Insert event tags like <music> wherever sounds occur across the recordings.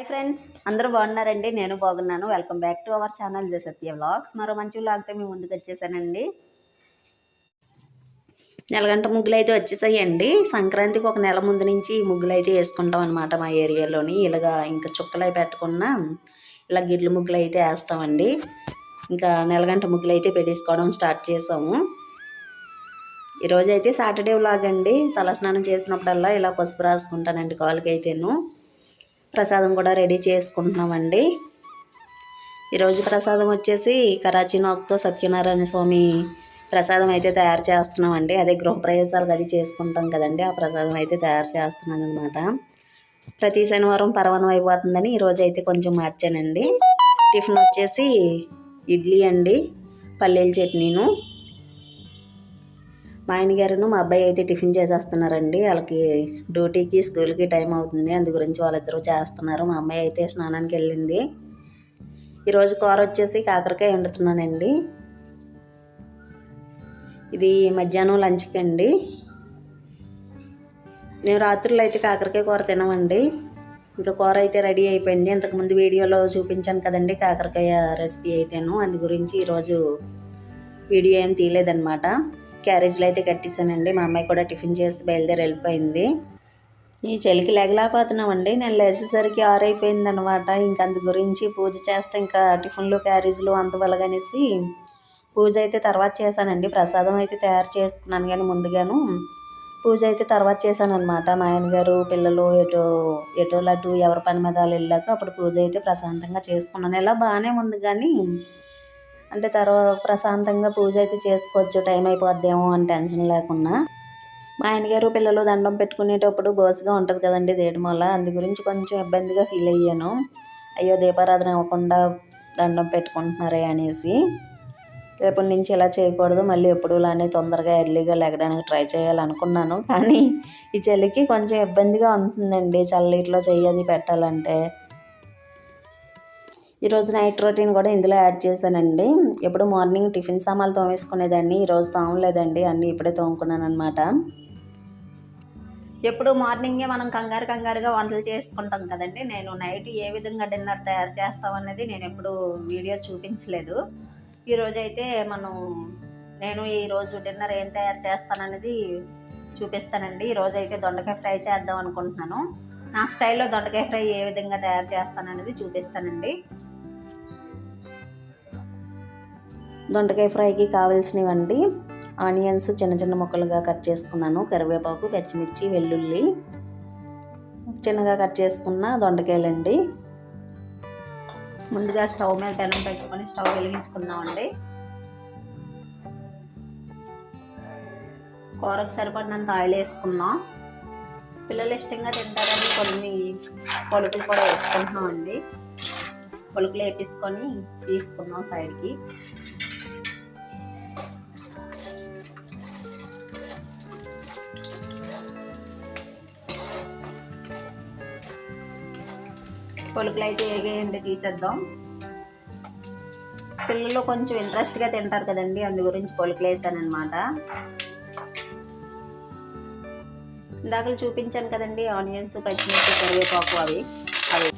Hi friends అందరూ బాగున్నారండి? నేను బాగున్నాను. Welcome back to our channel Satya vlogs. మరో మంచి వ్లాగ్తో మేము ముందుకు వచ్చేసానండి. నెలగంట ముగ్గులు అయితే వచ్చేసాయండి. సంక్రాంతికి ఒక నెల ముందు నుంచి ముగ్గులు అయితే వేసుకుంటాం అనమాట మా ఏరియాలోని. ఇలాగా ఇంకా చుక్కలు అవి పెట్టుకున్న ఇలా గిడ్లు ముగ్గులు అయితే వేస్తామండి. ఇంకా నెలగంట ముగ్గులు అయితే పెట్టేసుకోవడం స్టార్ట్ చేసాము. ఈరోజు అయితే సాటర్డే వ్లాగ్ అండి తలస్నానం చేసినప్పుడల్లా ఇలా పసుపు రాసుకుంటానండి కాలుకైతేను. ప్రసాదం కూడా రెడీ చేసుకుంటున్నామండి. ఈరోజు ప్రసాదం వచ్చేసి కరాచీ నాకుతో సత్యనారాయణ స్వామి ప్రసాదం అయితే తయారు చేస్తున్నామండి. అదే గృహప్రవేశాలకు అది చేసుకుంటాం కదండి. ఆ ప్రసాదం అయితే తయారు చేస్తున్నాను అనమాట ప్రతి శనివారం పర్వణం అయిపోతుందని ఈరోజు అయితే కొంచెం మార్చానండి. టిఫిన్ వచ్చేసి ఇడ్లీ అండి పల్లీల చట్నీను. మా ఆయన గారును మా అబ్బాయి అయితే టిఫిన్ చేసేస్తున్నారండి. వాళ్ళకి డ్యూటీకి స్కూల్కి టైం అవుతుంది. అందు గురించి వాళ్ళిద్దరూ చేస్తున్నారు. మా అమ్మాయి అయితే స్నానానికి వెళ్ళింది. ఈరోజు కూర వచ్చేసి కాకరకాయ వండుతున్నానండి. ఇది మధ్యాహ్నం లంచ్కి అండి. మేము రాత్రులు అయితే కాకరకాయ కూర తినమండి. ఇంకా కూర అయితే రెడీ అయిపోయింది. ఇంతకుముందు వీడియోలో చూపించాను కదండి కాకరకాయ రెసిపీ అయితేను. అందు గురించి ఈరోజు వీడియో ఏం తీయలేదన్నమాట. క్యారేజ్లో అయితే కట్టేశానండి మా అమ్మాయి కూడా టిఫిన్ చేసి బయలుదేరి వెళ్ళిపోయింది. ఈ చలికి లేగలేకపోతున్నామండి. నేను లేచేసరికి ఆరైపోయింది అనమాట ఇంక అందు గురించి పూజ చేస్తే ఇంకా టిఫిన్లు క్యారేజ్లు అంతవలగనేసి పూజ అయితే తర్వాత చేశానండి. ప్రసాదం అయితే తయారు చేసుకున్నాను కానీ ముందుగాను పూజ అయితే తర్వాత చేశాను అనమాట మా ఆయన గారు పిల్లలు ఎటు ఎటు లటు ఎవరి పని మీద వాళ్ళు వెళ్ళాక అప్పుడు పూజ అయితే ప్రశాంతంగా చేసుకున్నాను. ఇలా బాగానే ఉంది కానీ అంటే తర్వాత ప్రశాంతంగా పూజ అయితే చేసుకోవచ్చు. టైం అయిపోద్దేమో అని టెన్షన్ లేకుండా మా ఆయనగారు పిల్లలు దండం పెట్టుకునేటప్పుడు బోసుగా ఉంటుంది కదండి దేడిమల్ల అందు గురించి కొంచెం ఇబ్బందిగా ఫీల్ అయ్యాను. అయ్యో దీపారాధన అవ్వకుండా దండం పెట్టుకుంటున్నారే అనేసి. రేపటి నుంచి ఇలా చేయకూడదు. మళ్ళీ ఎప్పుడులానే తొందరగా ఎర్లీగా లెగడానికి ట్రై చేయాలనుకున్నాను. కానీ ఈ చలికి కొంచెం ఇబ్బందిగా ఉంటుందండి. చెయ్యి అది పెట్టాలంటే. ఈరోజు నైట్ రొటీన్ కూడా ఇందులో యాడ్ చేశానండి. ఎప్పుడు మార్నింగ్ టిఫిన్ సామాన్లు తోమేసుకునేదాన్ని ఈరోజు తోమలేదండి. అన్నీ ఇప్పుడే తోముకున్నాను అనమాట ఎప్పుడు మార్నింగే మనం కంగారు కంగారుగా వంటలు చేసుకుంటాం కదండి. నేను నైట్ ఏ విధంగా డిన్నర్ తయారు చేస్తామనేది నేను ఎప్పుడు వీడియో చూపించలేదు. ఈరోజు అయితే మనం నేను ఈరోజు డిన్నర్ ఏం తయారు చేస్తాననేది చూపిస్తానండి. ఈరోజు అయితే దొండకాయ ఫ్రై చేద్దాం అనుకుంటున్నాను. నా స్టైల్లో దొండకాయ ఫ్రై ఏ విధంగా తయారు చేస్తాననేది చూపిస్తానండి. దొండకాయ ఫ్రైకి కావాల్సినవండి ఆనియన్స్ చిన్న చిన్న ముక్కలుగా కట్ చేసుకున్నాను కరివేపాకు పచ్చిమిర్చి వెల్లుల్లి. చిన్నగా కట్ చేసుకున్న దొండకాయలండి. ముందుగా స్టవ్ మీద పెనం పెట్టుకొని స్టవ్ వెలిగించుకుందామండి. కూరకు సరిపడినంత ఆయిల్ వేసుకున్నాం పిల్లలు ఇష్టంగా తింటారని కొన్ని పలుకులు కూడా వేసుకుంటున్నాం అండి పొలుకులు వేపించుకొని తీసుకున్నాం సైడ్కి. పొలుకులు అయితే ఏగేయండి తీసేద్దాం. పిల్లలు కొంచెం ఇంట్రెస్ట్గా తింటారు కదండి అందు గురించి పొలుకులు వేసానమాట ఇందాకలు చూపించాను కదండి ఆనియన్స్ పచ్చిమిర్చి కరివేపాకు అవి. అవి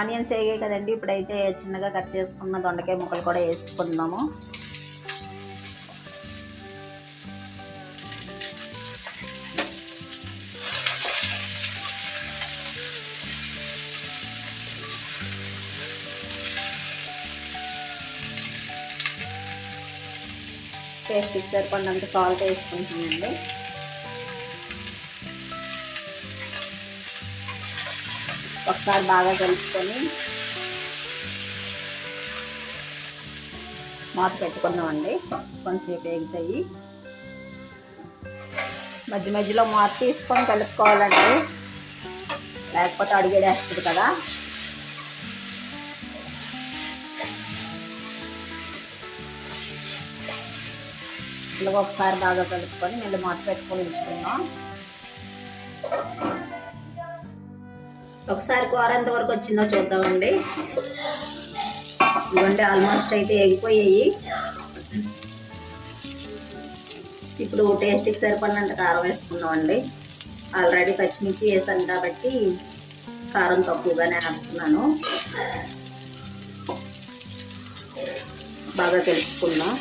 ఆనియన్స్ వేగాయి కదండి ఇప్పుడైతే చిన్నగా కట్ చేసుకున్న దొండకాయ ముక్కలు కూడా వేసుకుందాము. టేస్ట్కి సరిపడినంత సాల్ట్ వేసుకుంటున్నానండి. ఒకసారి బాగా కలుపుకొని మాత పెట్టుకున్నామండి. కొంచెంసేపు వేగుతాయి. మధ్య మధ్యలో మాత తీసుకొని కలుపుకోవాలండి. లేకపోతే అడిగేడేస్తుంది కదా. ఇలా ఒకసారి బాగా కలుపుకొని మళ్ళీ మూత పెట్టుకొని ఉంచుకున్నాం ఒకసారి కూర ఎంత వరకు వచ్చిందో చూద్దామండి. ఇవ్వండి ఆల్మోస్ట్ అయితే ఎగిపోయాయి. ఇప్పుడు టేస్ట్కి సరిపడినంత కారం వేసుకున్నామండి ఆల్రెడీ పచ్చిమిర్చి వేసాను కాబట్టి కారం తక్కువగానే వేస్తున్నాను. బాగా కలుపుకుందాం.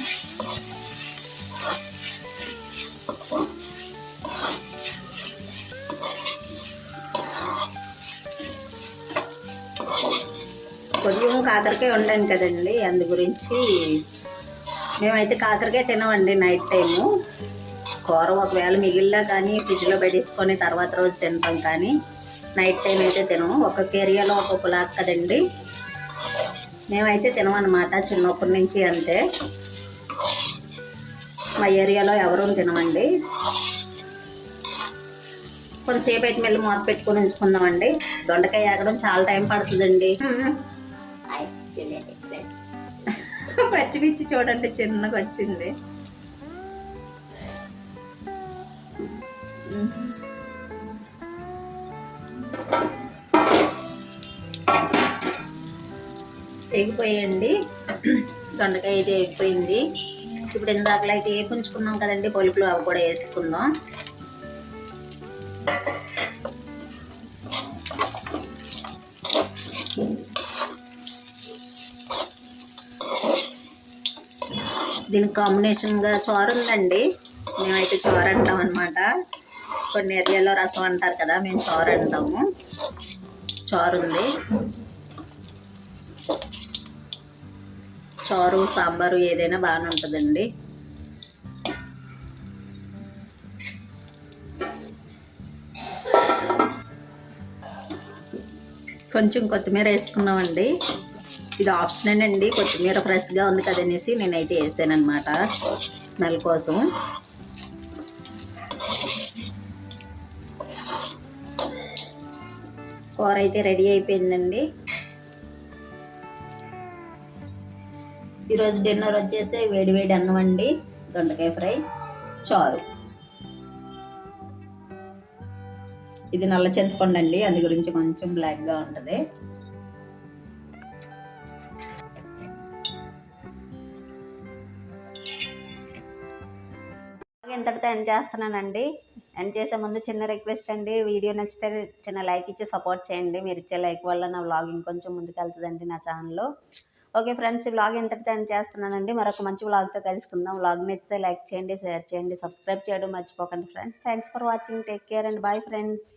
ఉదయం కాకరకాయ వండాను కదండి అందు గురించి. మేమైతే కాకరకాయ తినమండి నైట్ టైము. కూర ఒకవేళ మిగిలినా కానీ ఫ్రిడ్జ్లో పెట్టేసుకొని తర్వాత రోజు తింటాం కానీ నైట్ టైం అయితే తినము. ఒక్కొక్క ఏరియాలో ఒక్కొక్కలాగా కదండి. మేమైతే తినమన్నమాట చిన్నప్పటి నుంచి అంతే. మా ఏరియాలో ఎవరూ తినమండి. కొంతసేపు అయితే మళ్ళీ మూత పెట్టుకొని ఉంచుకుందామండి. దొండకాయ ఎగడం చాలా టైం పడుతుందండి. <laughs> పచ్చిమిర్చి చూడండి చిన్నగా వచ్చింది. ఎగిపోయండి. దొండకాయ అయితే ఎగిపోయింది. ఇప్పుడు ఇందాకలో అయితే వేపుంచుకున్నాం కదండి? పలుపులు అవి కూడా వేసుకుందాం. దీనికి కాంబినేషన్గా చారు ఉందండి. మేమైతే చారు అంటాం అనమాట కొన్ని ఏరియాలో రసం అంటారు కదా మేము చారు అంటాము. చారు ఉంది. చారు సాంబారు ఏదైనా బాగానే ఉంటుందండి. కొంచెం కొత్తిమీర వేసుకున్నామండి. ఇది ఆప్షనల్ అండి. కొత్తిమీర ఫ్రెష్గా ఉంది కదనేసి నేనైతే వేసాను అనమాట స్మెల్ కోసం. కూర అయితే రెడీ అయిపోయిందండి. ఈరోజు డిన్నర్ వచ్చేసి వేడి వేడి అన్నం అండి. దొండకాయ ఫ్రై చారు. ఇది నల్ల చింతపండు అండి. అందు గురించి కొంచెం బ్లాక్గా ఉంటుంది. ఇంతటితో ఎండ్ చేస్తున్నానండి. ఎండ్ చేసే ముందు చిన్న రిక్వెస్ట్ అండి. వీడియో నచ్చితే చిన్న లైక్ ఇచ్చి సపోర్ట్ చేయండి. మీరు ఇచ్చే లైక్ వల్ల నా వ్లాగ్ ఇంకొంచెం ముందుకు వెళ్తుందండి నా ఛానల్లో ఓకే ఫ్రెండ్స్ ఈ వ్లాగ్ ఇంతటితో ఎండ్ చేస్తున్నానండి. మరొక మంచి వ్లాగ్తో కలుసుకుందాం. వ్లాగ్ నచ్చితే లైక్ చేయండి షేర్ చేయండి సబ్స్క్రైబ్ చేయడం మర్చిపోకండి friends thanks for watching take care and bye friends